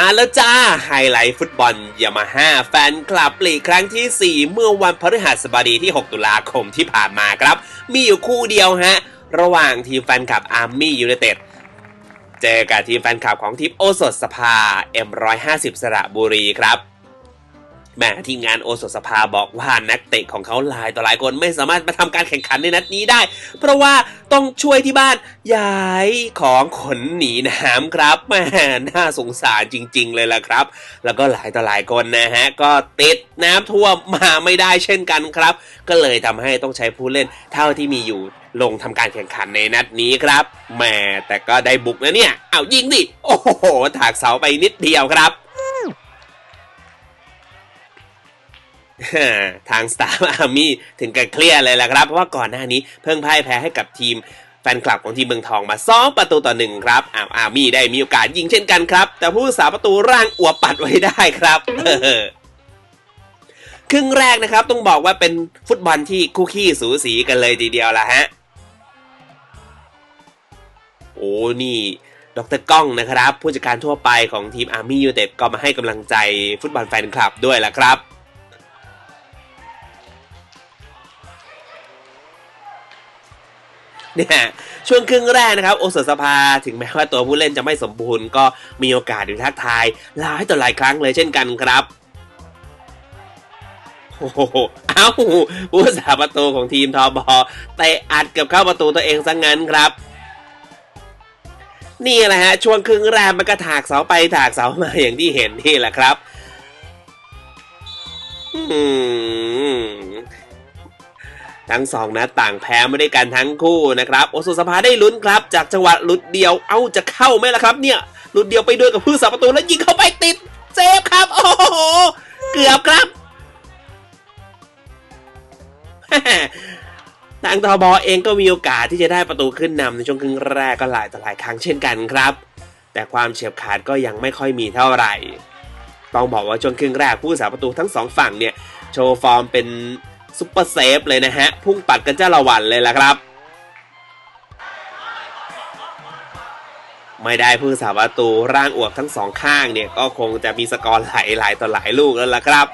มาแล้วจ้า ไฮไลท์ฟุตบอลยามาฮ่าแฟนคลับลีกครั้งที่ 4 เมื่อวันพฤหัสบดีที่ 6 ตุลาคมที่ผ่านมาครับ มีอยู่คู่เดียวฮะ ระหว่างทีมแฟนคลับอาร์มี่ยูไนเต็ดเจอกับทีมแฟนคลับของทีมโอสถสภา M150 สระบุรีครับ แม่ทีมงานโอสถสภาบอกว่านักเตะของเขาหลายต่อหลายคนไม่สามารถมาทำการแข่งขันในนัดนี้ได้ เพราะว่าต้องช่วยที่บ้านย้ายของขนหนีน้ำครับแม่น่าสงสารจริง ๆ เลยล่ะครับ แล้วก็หลายต่อหลายคนนะฮะก็ติดน้ำท่วมมาไม่ได้เช่นกันครับ ก็เลยทำให้ต้องใช้ผู้เล่นเท่าที่มีอยู่ลงทำการแข่งขันในนัดนี้ครับแหม่แต่ก็ได้บุกนะเนี่ย เอายิงดิ โอ้โห ถากเสาไปนิดเดียวครับ ทางสตาร์อาร์มี่ถึงกับเครียดเลยแหละครับ เพราะว่าก่อนหน้านี้เพิ่งพ่ายแพ้ให้กับทีมแฟนคลับของทีมเมืองทองมาสองประตูต่อหนึ่งครับอ้าวอาร์มี่ได้มีโอกาสยิงเช่นกันครับ แต่ผู้สาประตูร่างอวบปัดไว้ได้ครับครึ่งแรกนะครับต้องบอกว่าเป็นฟุตบอลที่คู่ขี้สูสีกันเลยทีเดียวละฮะ โอ้นี่ดรก้องนะครับ ผู้จัดการทั่วไปของทีมอาร์มี่ยูเต็ดก็มาให้กำลังใจฟุตบอลแฟนคลับด้วยล่ะครับ เนี่ยช่วงครึ่งแรกนะครับโอสถสภาถึงแม้ว่าตัวผู้เล่นจะไม่สมบูรณ์ก็มีโอกาสอยู่ทักทายหลายต่อหลายครั้งเลยเช่นกันครับโอ้โหเอ้าผู้สาประตูของทีมทอบอเตะอัดกับเข้าประตูตัวเองซะงงั้นครับนี่แหละฮะช่วงครึ่งแรกมันก็ถากเสาไปถากเสามาอย่างที่เห็นนี่แหละครับ อืม ทั้งสองนัดต่างแพ้ไม่ได้กันทั้งคู่นะครับ โอสุสภาได้ลุ้นครับ จากจังหวะลุดเดียวเอ้าจะเข้าไหมล่ะครับเนี่ยลุดเดียวไปด้วยกับผู้สาประตูแล้วยิงเข้าไปติดเซฟครับ โอ้โห เกือบครับทางทบอเองก็มีโอกาสที่จะได้ประตูขึ้นนำในช่วงครึ่งแรกก็หลายต่อหลายครั้งเช่นกันครับ แต่ความเฉียบขาดก็ยังไม่ค่อยมีเท่าไหร่ ต้องบอกว่าช่วงครึ่งแรกผู้สาประตูทั้งสองฝั่งเนี่ยโชว์ฟอร์มเป็น ซุปเปอร์เซฟเลยนะฮะ พุ่งปัดกันเจ้าละวันเลยล่ะครับ ไม่ได้ผู้สาประตูร่างอวบทั้งสองข้างเนี่ย ก็คงจะมีสกอร์ไหลหลายต่อหลายลูกแล้วล่ะครับ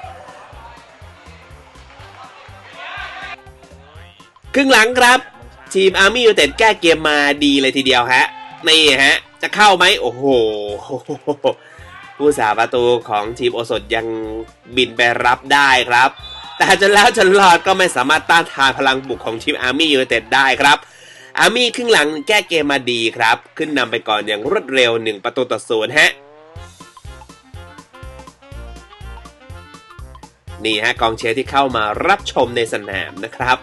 ครึ่งหลังครับ ทีมอาร์มี่ยูเต็ดแก้เกมมาดีเลยทีเดียวฮะนี่ฮะ จะเข้าไหมโอ้โหผู้สาประตูของทีมโอสถยังบินไปรับได้ครับ แต่จนแล้วจนรอดก็ไม่สามารถต้านทานพลังบุกของทีมอาร์มี่ยูไนเต็ดได้ครับอาร์มี่ครึ่งหลังแก้เกมมาดีครับ ขึ้นนำไปก่อนอย่างรวดเร็ว 1 ประตูต่อศูนย์ฮะนี่ฮะกองเชียร์ที่เข้ามารับชมในสนามนะครับ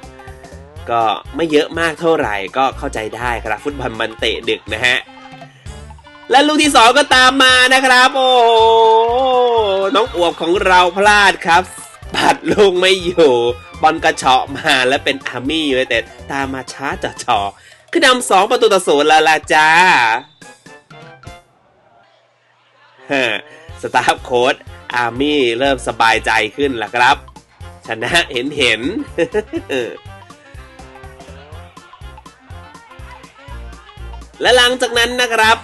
ก็ไม่เยอะมากเท่าไหร่ก็เข้าใจได้ครับ ฟุตบอลมันเตะดึกนะฮะและลูกที่สองก็ตามมานะครับ โอ้โหน้องอวบของเราพลาดครับ ปัดลูกไม่อยู่บอลกระเฉาะมาและเป็นอาร์มี่ยูไนเต็ดตามมาช้าจ่อชอคือนำสองประตูต่อศูนย์แล้วล่ะจ้าฮสตาฟโค้ดอาร์มี่เริ่มสบายใจขึ้นแล้วครับ ชนะเห็นเห็นและหลังจากนั้นนะครับ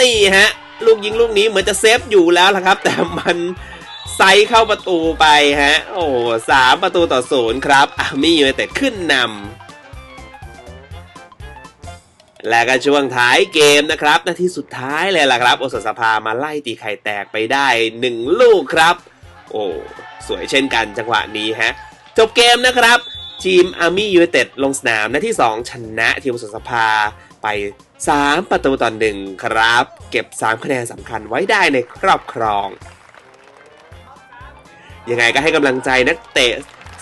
นี่ฮะ ลูกยิงลูกนี้เหมือนจะเซฟอยู่แล้วละครับ แต่มัน ไซเข้าประตูไปฮะ โอ้สามประตูต่อศูนย์ครับอาร์มี่ยูไนเต็ดขึ้นนำและก็ช่วงท้ายเกมนะครับ นาทีสุดท้ายเลยล่ะครับ โอสถสภามาไล่ตีไข่แตกไปได้หนึ่งลูกครับ โอ้สวยเช่นกันจังหวะนี้ฮะ จบเกมนะครับ ทีมอาร์มี่ยูไนเต็ดลงสนามนาที่ 2 ชนะทีมโอสถสภาไป 3 ประตูต่อหนึ่งครับ เก็บ 3 คะแนนสำคัญไว้ได้ในครอบครอง ยังไงก็ให้กำลังใจนักเตะ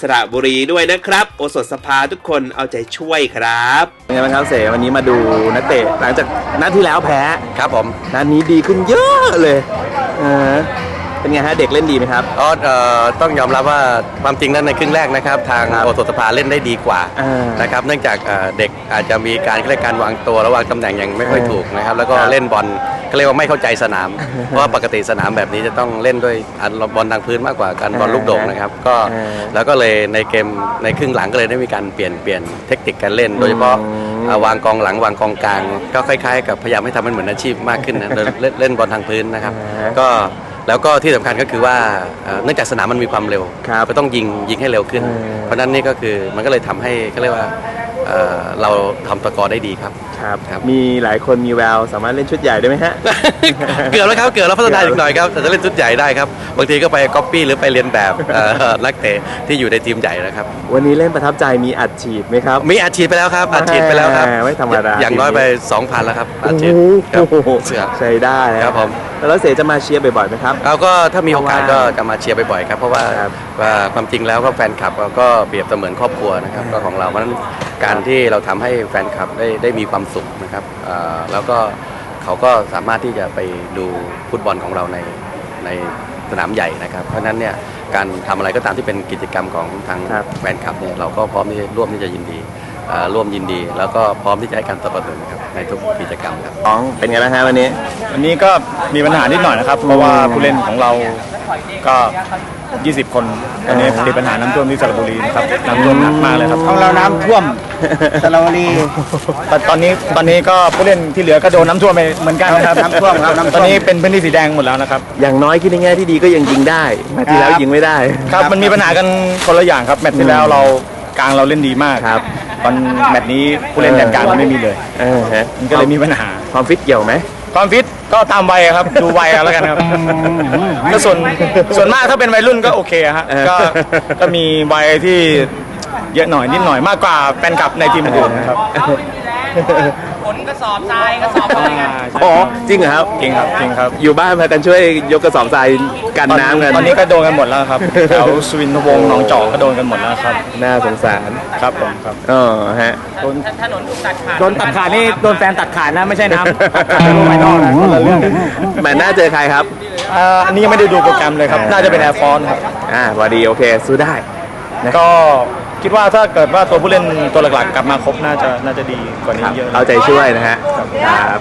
สระบุรีด้วยนะครับ โอสถสภาทุกคนเอาใจช่วยครับเป็นไงบ้างครับเสวันนี้มาดูนักเตะหลังจากนัดที่แล้วแพ้ครับผมนัดนี้ดีขึ้นเยอะเลยเออเป็นไงฮะเด็กเล่นดีไหมครับก็เอ่อต้องยอมรับว่าความจริงนั้นในครึ่งแรกนะครับ ทางครับโอสถสภาเล่นได้ดีกว่าอ่านนะครับเนื่องจากเอ่อเด็กอาจจะมีการเรียกการวางตัวและวางตำแหน่งยังไม่ค่อยเออถูกนะครับแล้วก็ครับเล่นบอล เขาเรียกว่าไม่เข้าใจสนาม เพราะว่าปกติสนามแบบนี้จะต้องเล่นด้วยอันบอลทางพื้นมากกว่าการบอลลูกโด่งนะครับ ก็เออแล้วก็เลยในเกมในครึ่งหลังก็เลยได้มีการเปลี่ยนเปลี่ยนเทคนิคการเล่น โดยเฉพาะอืมอ่าวางกองหลังวางกองกลาง ก็คล้ายๆ กับพยายามให้ทำมันเหมือนอาชีพมากขึ้นนะเล่นเล่นเล่นบอลทางพื้นนะครับอ่าฮะก็แล้วก็ที่สำคัญก็คือว่าเอ่อเนื่องจากสนามมันมีความเร็วครับก็ต้องยิงยิงให้เร็วขึ้นเออเพราะฉะนั้นนี่ก็คือมันก็เลยทำให้เขาเรียกว่าเอ่อเราทำตะกอร์ได้ดีครับ ครับ ครับ มีหลายคนมีแววสามารถเล่นชุดใหญ่ได้ไหมฮะ เกือบแล้วครับเกือบแล้วพัฒนาอีกหน่อยครับแต่จะเล่นชุดใหญ่ได้ครับบางทีก็ไปก๊อปปี้หรือไปเรียนแบบเอ่อนักเตะที่อยู่ในทีมใหญ่นะครับ วันนี้เล่นประทับใจมีอัดฉีดไหมครับ มีอัดฉีดไปแล้วครับอัดฉีดไปแล้วครับแหมไม่ธรรมดา อย่างน้อยไป 2,000 แล้วครับอัดฉีดคโอ้รับโหเสือใช้ได้นะครับผม แล้วเสจะมาเชียร์บ่อยๆไหมครับ เราก็ถ้ามีโอกาสเพก็ราะว่าจะมาเชียร์บ่อยๆครับ เพราะว่าครับว่าความจริงแล้วก็แฟนคลับเราก็เปรียบเสมือนครอบครัวนะครับก็ของเราเพราะฉะนั้นการที่เราทำให้แฟนคลับได้ได้มีความสุขนะครับเอ่อแล้วก็เขาก็สามารถที่จะไปดูฟุตบอลของเราในในสนามใหญ่นะครับ เพราะฉะนั้นเนี่ยการทำอะไรก็ตามที่เป็นกิจกรรมของทางครับแฟนคลับเนี่ยเราก็พร้อมที่จะร่วมที่จะยินดีเอ่อร่วมยินดี แล้วก็พร้อมที่จะให้การสนับสนุนนะครับในทุกกิจกรรมครับน้องเป็นไงบ้างฮะวันนี้ วันนี้ก็มีปัญหานิดหน่อยนะครับ เพราะว่าผู้เล่นของเราก็ 20 คนตอนนี้ติดปัญหาน้ำท่วมที่สระบุรีนะครับน้ำท่วมหนักมากเลยครับของเราน้ำท่วมสระบุรีแต่ตอนนี้ตอนนี้ก็ผู้เล่นที่เหลือก็โดนน้ำท่วมไปเหมือนกันนะครับน้ำท่วมครับน้ำท่วม ตอนนี้เป็นพื้นที่สีแดงหมดแล้วนะครับอย่างน้อยคิดในแง่ที่ดีก็ยังยิงได้มาที่แล้วครับยิงไม่ได้ ครับมันมีปัญหากันคนละอย่างครับแมตช์ที่แล้วเรากลางเราเล่นดีมากครับ ตอนแมตช์นี้ผู้เล่นแดนกลางเราไม่มีเลยเออฮะมันก็เลยมีปัญหา ความฟิตเกี่ยวไหม ความฟิตก็ตามวัยครับ ดูวัยเอาแล้วกันครับก็ส่วนส่วนมากถ้าเป็นวัยรุ่นก็โอเคฮะก็ก็มีวัยที่เยอะหน่อยนิดหน่อยมากกว่าแฟนคลับในทีมอื่นนะครับ ขนกระสอบทรายกระสอบอะไรกันอ๋อจริงเหรอครับ จริงครับจริงครับ อยู่บ้านพากันช่วยยกกระสอบทรายกันน้ำกันตอนนี้ก็โดนกันหมดแล้วครับแถวสวินทวงศ์หนองจอกก็โดนกันหมดแล้วครับ น่าสงสารครับผมครับเออฮะถนนถูกตัดขาดโดนตัดขาดนี่โดนแฟนตัดขาดนะไม่ใช่น้ำตัดขาดเป็นลูกไม้นอกนะคนละเรื่องแมตช์หน้าเจอใครครับเอ่ออันนี้ยังไม่ได้ดูโปรแกรมเลยครับ น่าจะเป็นแอร์ฟอนครับอ่าพอดีโอเคสู้ได้ก็ คิดว่าถ้าเกิดว่าตัวผู้เล่นตัวหลักๆ กลับมาครบน่าจะน่าจะดีกว่านี้เยอะ เอาใจช่วยนะฮะครับ